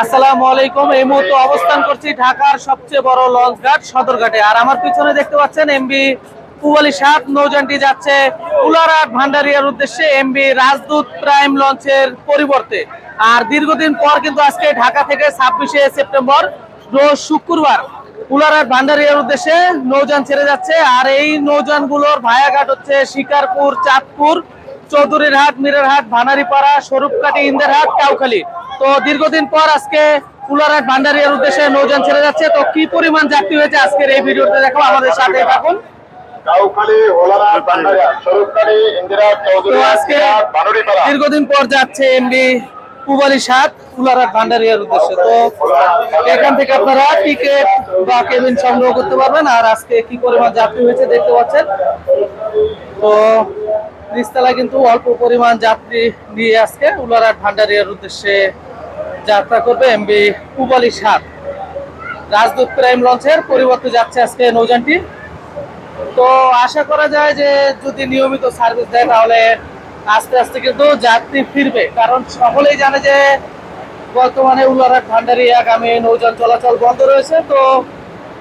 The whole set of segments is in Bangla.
আসসালামু আলাইকুম। এই মুহূর্তে অবস্থান করছি ঢাকার সবচেয়ে বড় লঞ্চ ঘাট সদরঘাটে। আর আমার পিছনে দেখতে পাচ্ছেন এমবি পুবালি সাত নৌযানটি যাচ্ছে উলারহাট ভান্ডারিয়ার উদ্দেশ্যে এমবি রাজদূত প্রাইম লঞ্চের পরিবর্তে। আর দীর্ঘদিন পর কিন্তু আজকে ঢাকা থেকে ছাব্বিশে সেপ্টেম্বর, রোজ শুক্রবার উলারহাট ভান্ডারিয়ার উদ্দেশ্যে নৌযান ছেড়ে যাচ্ছে। আর এই নৌযানগুলোর ভায়াঘাট হচ্ছে শিকারপুর, চাঁদপুর, চৌধুরীর হাট, মিরের হাট, ভানারিপাড়া স্বরূপকাটি ইন্দের হাট কাউখালী। তো দীর্ঘদিন পর আজকে কুলারহাট ভান্ডারিয়ার উদ্দেশ্যে নৌযান ছেড়ে যাচ্ছে। তো কি পরিমাণ যাত্রী হয়েছে আজকের এই ভিডিওতে দেখো আমাদের সাথে থাকুন। দীর্ঘদিন পর যাচ্ছে এমডি পুবালি সাত কুলারহাট ভান্ডারিয়ার উদ্দেশ্যে। তো এখান থেকে আপনারা টিকিট বা কেবিন সংগ্রহ করতে পারবেন। আর আজকে কি পরিমাণ যাত্রী হয়েছে দেখতে পাচ্ছেন? তো নিচতলায় কিন্তু অল্প পরিমাণ যাত্রী নিয়ে আজকে উলারহাট ভান্ডারিয়ার উদ্দেশ্যে যাত্রা করবে এমবি পুবালি সাত। রাজদূত প্রাইম লঞ্চের পরিবর্তে যাচ্ছে আজকে নৌযানটি। তো আশা করা যায় যে যদি নিয়মিত সার্ভিস দেয় তাহলে আস্তে আস্তে কিন্তু যাত্রী ফিরবে। কারণ সকলেই জানে যে বর্তমানে উলারহাট, ভান্ডারি, আগামী নৌযান চলাচল বন্ধ রয়েছে। তো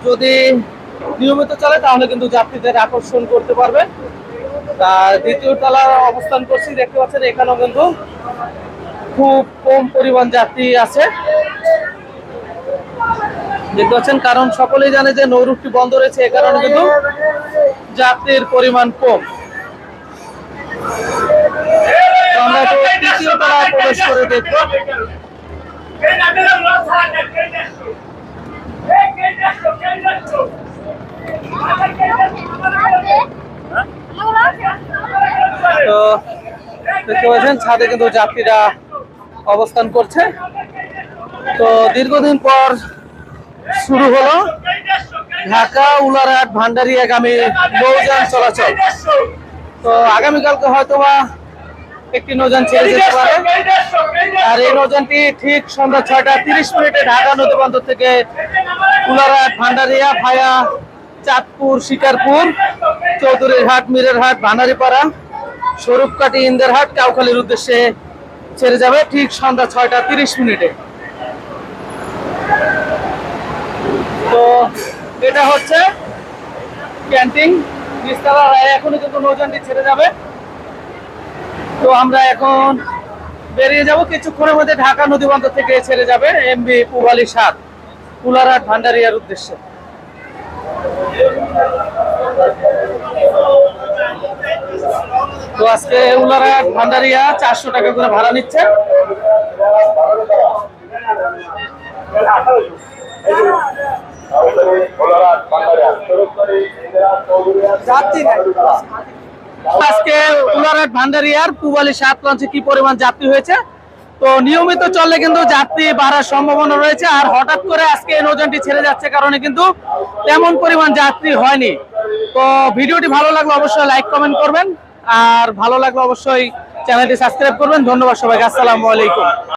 যদি নিয়মিত চলে তাহলে কিন্তু যাত্রীদের আকর্ষণ করতে পারবে। দ্বিতীয় তলা অবস্থান করছি, দেখতে পাচ্ছেন এখানেও কিন্তু খুব কম পরিমাণ যাত্রী আছে। দেখতে পাচ্ছেন, কারণ সকলেই জানে যে নৌরুটটি বন্ধ রয়েছে, এ কারণে কিন্তু যাত্রীর পরিমাণ কম। তো আমরা একটু তৃতীয় তলায় প্রবেশ করে দেখব। তো দেখতে পাচ্ছেন, ছাদে কিন্তু যাত্রীরা অবস্থান করছে। তো দীর্ঘদিন পর শুরু হলো ঢাকা, উলারহাট ভান্ডারিয়াগামী নৌযান চলাচল। তো আগামীকালকে হয়তোবা একটি নৌযান ছেড়ে যেতে পারে। আর এই নৌযানটি ঠিক সন্ধ্যা ছয়টা তিরিশ মিনিটে ঢাকা নদী বন্দর থেকে উলারহাট, ভান্ডারিয়া ভায়া চাঁদপুর, শিকারপুর, চৌধুরীর হাট, মিরের হাট ভান্ডারিপাড়া স্বরূপকাটি ইন্দের হাট, কাউখালীর উদ্দেশ্যে ছেড়ে যাবে ঠিক সন্ধ্যা ছয়টা তিরিশ মিনিটে। তো এটা হচ্ছে ক্যান্টিন। নিস্তালা এখনই কিন্তু নৌযানটি ছেড়ে যাবে। তো আমরা এখন বেরিয়ে যাব। কিছুক্ষণের মধ্যে ঢাকা নদী বন্দর থেকে ছেড়ে যাবে এমবি পুবালি সাত কুলারহাট ভান্ডারিয়ার উদ্দেশ্যে। তো আজকে উলারহাট ভান্ডারিয়া চারশো টাকা করে ভাড়া নিচ্ছে আজকে উলারহাট ভান্ডারিয়ার পুবালি সাত লঞ্চে কি পরিমাণ যাত্রী হয়েছে? তো নিয়মিত চললে কিন্তু যাত্রী বাড়ার সম্ভাবনা রয়েছে, আর হঠাৎ করে আজকে এই নৌযানটি ছেড়ে যাচ্ছে কারণে কিন্তু তেমন পরিমাণ যাত্রী হয়নি। তো ভিডিওটি ভালো লাগলে অবশ্যই লাইক, কমেন্ট করবেন। আর ভালো লাগলে অবশ্যই চ্যানেলটি সাবস্ক্রাইব করবেন। ধন্যবাদ সবাইকে। আসসালামু আলাইকুম।